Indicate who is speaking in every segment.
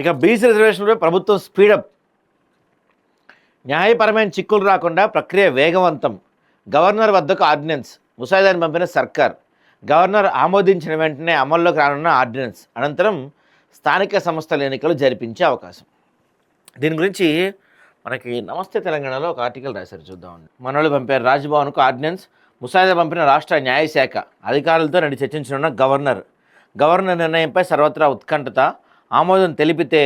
Speaker 1: ఇక బీసీ రిజర్వేషన్లపై ప్రభుత్వం స్పీడప్ న్యాయపరమైన చిక్కులు రాకుండా ప్రక్రియ వేగవంతం. గవర్నర్ వద్దకు ఆర్డినెన్స్ ముసాయిదాన్ని పంపిన సర్కార్. గవర్నర్ ఆమోదించిన వెంటనే అమల్లోకి రానున్న ఆర్డినెన్స్ అనంతరం స్థానిక సంస్థల ఎన్నికలు జరిపించే అవకాశం. దీని గురించి మనకి నమస్తే తెలంగాణలో ఒక ఆర్టికల్ రాశారు చూద్దామండి మనోళ్ళు పంపారు రాజ్భవన్కు ఆర్డినెన్స్ ముసాయిదా పంపిన రాష్ట్ర న్యాయశాఖ అధికారులతో నేడు చర్చించనున్న గవర్నర్. గవర్నర్ నిర్ణయంపై సర్వత్రా ఉత్కంఠత ఆమోదం తెలిపితే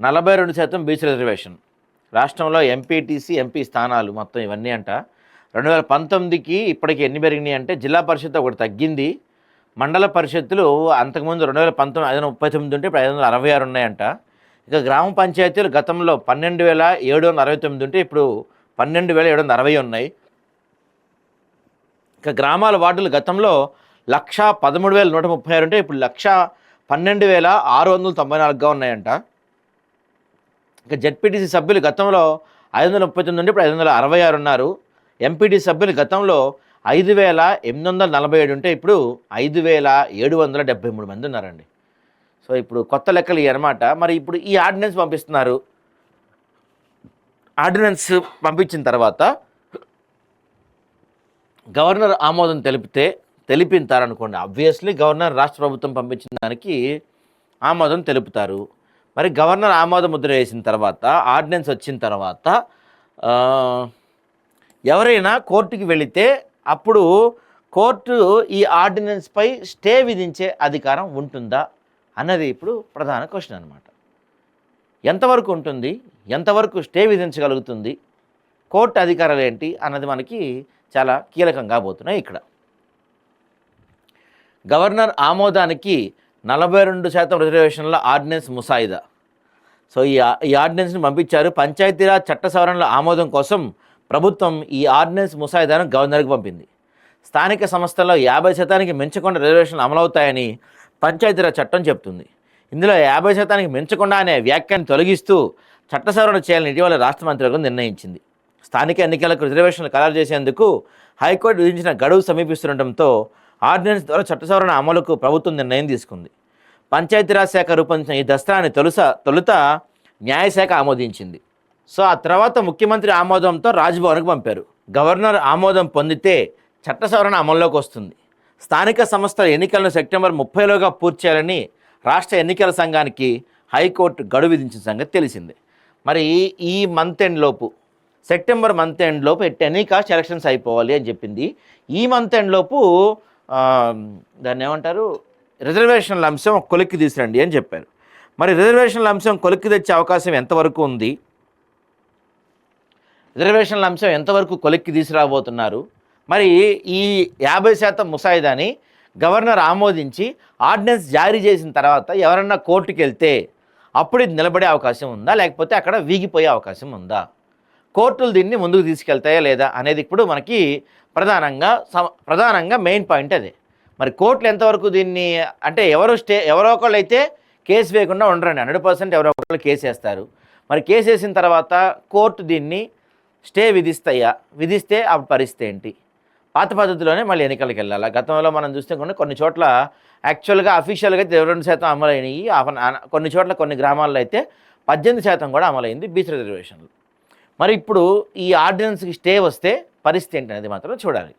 Speaker 1: నలభై రెండు శాతం బీసీ రిజర్వేషన్. రాష్ట్రంలో ఎంపీటీసీ ఎంపీ స్థానాలు మొత్తం ఇవన్నీ అంట. రెండు వేల పంతొమ్మిదికి ఇప్పటికి ఎన్ని పెరిగినాయి అంటే జిల్లా పరిషత్ ఒకటి తగ్గింది. మండల పరిషత్తులు అంతకుముందు రెండు వేల పంతొమ్మిది ఐదు వందల ముప్పై తొమ్మిది ఉంటే ఇప్పుడు ఐదు వందల అరవై ఆరు ఉన్నాయంట. ఇక గ్రామ పంచాయతీలు గతంలో పన్నెండు వేల ఏడు వందల అరవై తొమ్మిది ఉంటే ఇప్పుడు పన్నెండు వేల ఏడు వందల అరవై ఉన్నాయి. ఇక గ్రామాల వార్డులు గతంలో లక్షా పదమూడు వేల నూట ముప్పై ఆరు ఉంటే ఇప్పుడు లక్ష పన్నెండు వేల ఆరు వందల తొంభై నాలుగుగా ఉన్నాయంట. ఇక జెడ్పీటీసీ సభ్యులు గతంలో ఐదు వందల ముప్పై తొమ్మిది నుండి ఇప్పుడు ఐదు వందల అరవై ఆరు ఉన్నారు. ఎంపీటీ సభ్యులు గతంలో ఐదు వేల ఎనిమిది వందల నలభై ఏడు ఉంటే ఇప్పుడు ఐదు వేల ఏడు వందల డెబ్బై మూడు మంది ఉన్నారండి. సో ఇప్పుడు కొత్త లెక్కలు అనమాట మరి ఇప్పుడు ఈ ఆర్డినెన్స్ పంపిస్తున్నారు. ఆర్డినెన్స్ పంపించిన తర్వాత గవర్నర్ ఆమోదం తెలిపితే తెలిపింతారనుకోండి. అబ్వియస్లీ గవర్నర్ రాష్ట్ర ప్రభుత్వం పంపించిన దానికి ఆమోదం తెలుపుతారు. మరి గవర్నర్ ఆమోద ముద్ర వేసిన తర్వాత ఆర్డినెన్స్ వచ్చిన తర్వాత ఎవరైనా కోర్టుకి వెళితే అప్పుడు కోర్టు ఈ ఆర్డినెన్స్పై స్టే విధించే అధికారం ఉంటుందా అన్నది ఇప్పుడు ప్రధాన క్వశ్చన్ అనమాట ఎంతవరకు ఉంటుంది? ఎంతవరకు స్టే విధించగలుగుతుంది? కోర్టు అధికారాలు ఏంటి? అన్నది మనకి చాలా కీలకంగా పోతున్నాయి ఇక్కడ. గవర్నర్ ఆమోదానికి నలభై రెండు శాతం రిజర్వేషన్ల ఆర్డినెన్స్ ముసాయిదా. సో ఈ ఈ ఆర్డినెన్స్ని పంపించారు. పంచాయతీరాజ్ చట్ట సవరణల ఆమోదం కోసం ప్రభుత్వం ఈ ఆర్డినెన్స్ ముసాయిదాను గవర్నర్కి పంపింది. స్థానిక సంస్థల్లో యాభై శాతానికి మించకుండా రిజర్వేషన్లు అమలవుతాయని పంచాయతీరాజ్ చట్టం చెప్తుంది ఇందులో యాభై శాతానికి మించకుండా అనే వ్యాఖ్యను తొలగిస్తూ చట్ట సవరణ చేయాలని ఇటీవల రాష్ట్ర మంత్రివర్గం నిర్ణయించింది. స్థానిక ఎన్నికలకు రిజర్వేషన్లు ఖరారు చేసేందుకు హైకోర్టు విధించిన గడువు సమీపిస్తుండటంతో ఆర్డినెన్స్ ద్వారా చట్ట సవరణ అమలుకు ప్రభుత్వం నిర్ణయం తీసుకుంది. పంచాయతీరాజ్ శాఖ రూపొందించిన ఈ దసరాని తొలుస తొలుత న్యాయశాఖ ఆమోదించింది. సో ఆ తర్వాత ముఖ్యమంత్రి ఆమోదంతో రాజ్భవన్కు పంపారు. గవర్నర్ ఆమోదం పొందితే చట్ట సవరణ అమల్లోకి వస్తుంది. స్థానిక సంస్థల ఎన్నికలను సెప్టెంబర్ ముప్పైలోగా పూర్తి చేయాలని రాష్ట్ర ఎన్నికల సంఘానికి హైకోర్టు గడువు విధించిన సంగతి తెలిసిందే. మరి ఈ మంత్ ఎండ్ లోపు సెప్టెంబర్ మంత్ ఎండ్ లోపు టెలికాస్ట్ ఎలక్షన్స్ అయిపోవాలి అని చెప్పింది. ఈ మంత్ ఎండ్ లోపు దాన్ని ఏమంటారు? రిజర్వేషన్ల అంశం కొలిక్కి తీసురండి అని చెప్పారు. మరి రిజర్వేషన్ల అంశం కొలిక్కి తెచ్చే అవకాశం ఎంతవరకు ఉంది? రిజర్వేషన్ల అంశం ఎంతవరకు కొలిక్కి తీసుకురాబోతున్నారు? మరి ఈ యాభై శాతం ముసాయిదాని గవర్నర్ ఆమోదించి ఆర్డినెన్స్ జారీ చేసిన తర్వాత ఎవరన్నా కోర్టుకు వెళ్తే అప్పుడు ఇది నిలబడే అవకాశం ఉందా? లేకపోతే అక్కడ వీగిపోయే అవకాశం ఉందా? కోర్టులు దీన్ని ముందుకు తీసుకెళ్తాయా లేదా అనేది ఇప్పుడు మనకి ప్రధానంగా ప్రధానంగా మెయిన్ పాయింట్ అదే. మరి కోర్టులు ఎంతవరకు దీన్ని అంటే ఎవరు స్టే ఎవరో ఒకళ్ళు అయితే కేసు వేయకుండా ఉండరండి. హండ్రెడ్ పర్సెంట్ ఎవరో ఒకళ్ళు కేసు వేస్తారు. మరి కేసు వేసిన తర్వాత కోర్టు దీన్ని స్టే విధిస్తాయా? విధిస్తే అప్పుడు పరిస్థితి ఏంటి? పాత పద్ధతిలోనే మళ్ళీ ఎన్నికలకు వెళ్ళాలి? గతంలో మనం చూస్తే కొన్ని కొన్ని చోట్ల యాక్చువల్గా అఫీషియల్గా అయితే ఇరవై రెండు శాతం అమలైనవి ఆ- కొన్ని చోట్ల కొన్ని గ్రామాల్లో అయితే పద్దెనిమిది శాతం కూడా అమలైంది బీచ్ రిజర్వేషన్లు. మరి ఇప్పుడు ఈ ఆర్డినెన్స్కి స్టే వస్తే పరిస్థితి ఏంటనేది అనేది మాత్రం చూడాలి.